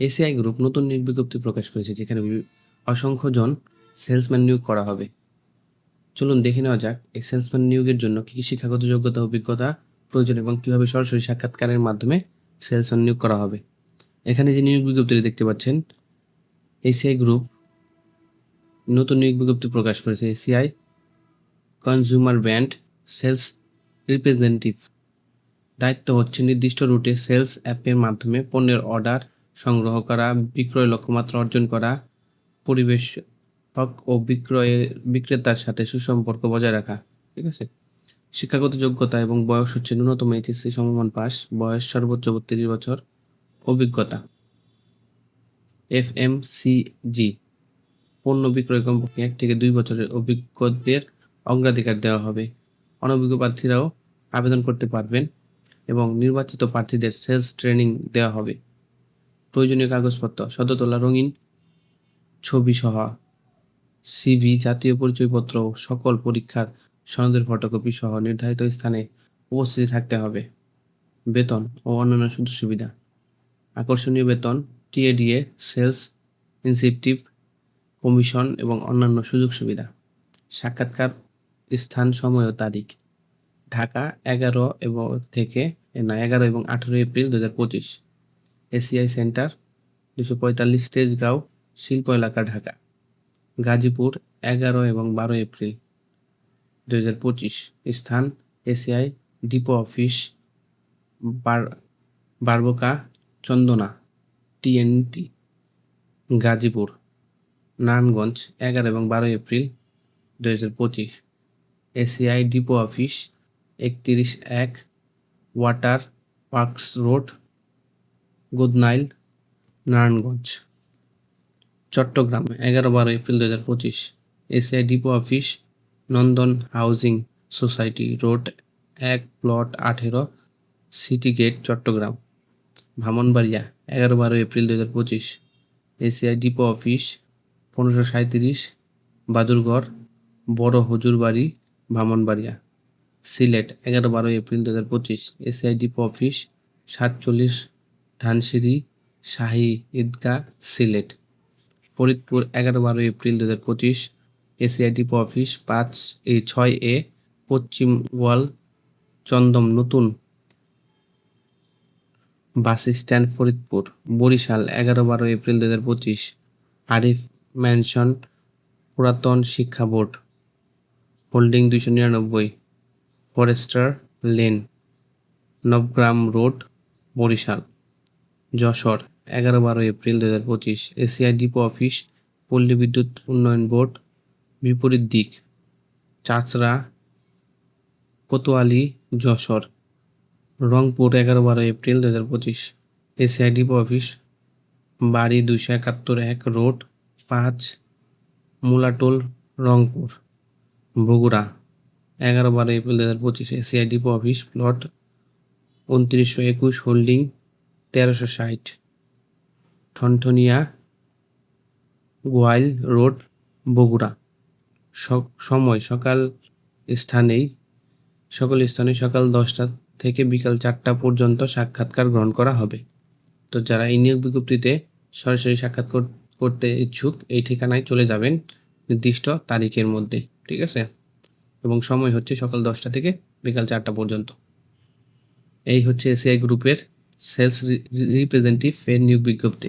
ACI group নতুন নিয়োগ বিজ্ঞপ্তি প্রকাশ করেছে, যেখানে অসংখ্য জন সেলসম্যান নিয়োগ করা হবে। চলুন দেখে নেওয়া যাক, এই সেলসম্যান নিয়োগের জন্য কী কী শিক্ষাগত যোগ্যতা, অভিজ্ঞতা প্রয়োজন এবং কীভাবে সরাসরি সাক্ষাৎকারের মাধ্যমে সেলসম্যান নিয়োগ করা হবে। এখানে যে নিয়োগ বিজ্ঞপ্তিটি দেখতে পাচ্ছেন এসিআই গ্রুপ নতুন নিয়োগ বিজ্ঞপ্তি প্রকাশ করেছে ACI consumer brand sales representative দায়িত্ব হচ্ছে নির্দিষ্ট রুটে সেলস অ্যাপের মাধ্যমে পণ্যের অর্ডার সংগ্রহ করা, বিক্রয় লক্ষ্যমাত্রা অর্জন করা পরিবেশক ও বিক্রয়ের বিক্রেতার সাথে সুসম্পর্ক বজায় রাখা, ঠিক আছে? শিক্ষাগত যোগ্যতা এবং বয়স হচ্ছে ন্যূনতম এইচএসসি সমমান পাস বয়স সর্বোচ্চ বত্রিশ বছর, অভিজ্ঞতা। এফ এম সি জি পণ্য বিক্রয় কমপক্ষে এক থেকে দুই বছরের অভিজ্ঞদের অগ্রাধিকার দেওয়া হবে। অনভিজ্ঞ প্রার্থীরাও আবেদন করতে পারবেন এবং নির্বাচিত প্রার্থীদের সেলস ট্রেনিং দেওয়া হবে। প্রয়োজনীয় কাগজপত্র সদ্য তোলা রঙিন ছবি সহ সিভি জাতীয় পরিচয়পত্র সকল পরীক্ষার সনদের ফটোকপি সহ নির্ধারিত স্থানে উপস্থিত থাকতে হবে। বেতন ও অন্যান্য সুযোগ সুবিধা। আকর্ষণীয় বেতন টিএডিএ সেলস ইনসেন্টিভ কমিশন এবং অন্যান্য সুযোগ সুবিধা। সাক্ষাৎকার স্থান, সময় ও তারিখ। ঢাকা এগারো এবং থেকে, না, এগারো এবং আঠেরো এপ্রিল দু হাজার পঁচিশ। এসিআই সেন্টার দুশো পঁয়তাল্লিশ তেজগাঁও, শিল্প এলাকা, ঢাকা। গাজীপুর এগারো এবং বারো এপ্রিল দু হাজার পঁচিশ। স্থান এসিআই ডিপো অফিস বার, বারবোকা, চন্দনা, টিএনটি, গাজীপুর, নারায়ণগঞ্জ, এগারো এবং বারো এপ্রিল দু হাজার পঁচিশ। এসিআই ডিপো অফিস একত্রিশ এক water parks road Godnail Narayanganj, Chattogram, এগারো বারো এপ্রিল দু হাজার পঁচিশ, ACI depot office, Nandan housing society road, এক প্লট আঠেরো, সিটি গেট, চট্টগ্রাম ভামনবাড়িয়া এগারো বারো এপ্রিল দু হাজার পঁচিশ, এসিআই ডিপো অফিস, পনেরোশো সাঁত্রিশ বাদুরগড়, বড় হুজুরবাড়ি ভামনবাড়িয়া সিলেট, এগারো বারো এপ্রিল দু হাজার পঁচিশ, এসিআই ডিপো অফিস, সাতচল্লিশ ধানসিঁড়ি, শাহী ঈদগাহ, সিলেট। ফরিদপুর এগারো বারো এপ্রিল দু হাজার পঁচিশ। এসিআই ডিপো অফিস পাঁচ এ ছয় এ, পশ্চিম ওয়াল, চন্দম নতুন। বাস স্ট্যান্ড ফরিদপুর, বরিশাল এগারো বারো এপ্রিল দু হাজার পঁচিশ। আরিফ ম্যানশন পুরাতন শিক্ষা বোর্ড। হোল্ডিং দুইশো নিরানব্বই। Forester lane. Nabagram road, Barishal. Jessore এগারো বারো এপ্রিল দু হাজার পঁচিশ। এসিআই ডিপো অফিস, পল্লী বিদ্যুৎ উন্নয়ন বোর্ড, বিপরীত দিক, চাচড়া, কোতোয়ালি, যশোর। রংপুর এগারো বারো এপ্রিল দু হাজার পঁচিশ। এসিআই ডিপো অফিস, বাড়ি দুশো একাত্তর এক রোড, পাঁচ মুলাটোল, রংপুর, বগুড়া। এগারো বারো এপ্রিল দু হাজার পঁচিশ, এসিআই ডিপো অফিস, প্লট, উনত্রিশশো একুশ হোল্ডিং তেরোশো ষাট। ঠনঠনিয়া গোয়াইল রোড, বগুড়া। সময় সকাল স্থানেই, সকল স্থানে সকাল দশটা থেকে বিকাল চারটা পর্যন্ত সাক্ষাৎকার গ্রহণ করা হবে। তো যারা এই নিয়োগ বিজ্ঞপ্তিতে সরাসরি সাক্ষাৎ করতে ইচ্ছুক, এই ঠিকানায় চলে যাবেন নির্দিষ্ট তারিখের মধ্যে, ঠিক আছে? এবং সময় হচ্ছে সকাল দশটা থেকে বিকাল চারটা পর্যন্ত। এই হচ্ছে এসিআই গ্রুপের সেলস রিপ্রেজেন্টেটিভ এর নিয়োগ বিজ্ঞপ্তি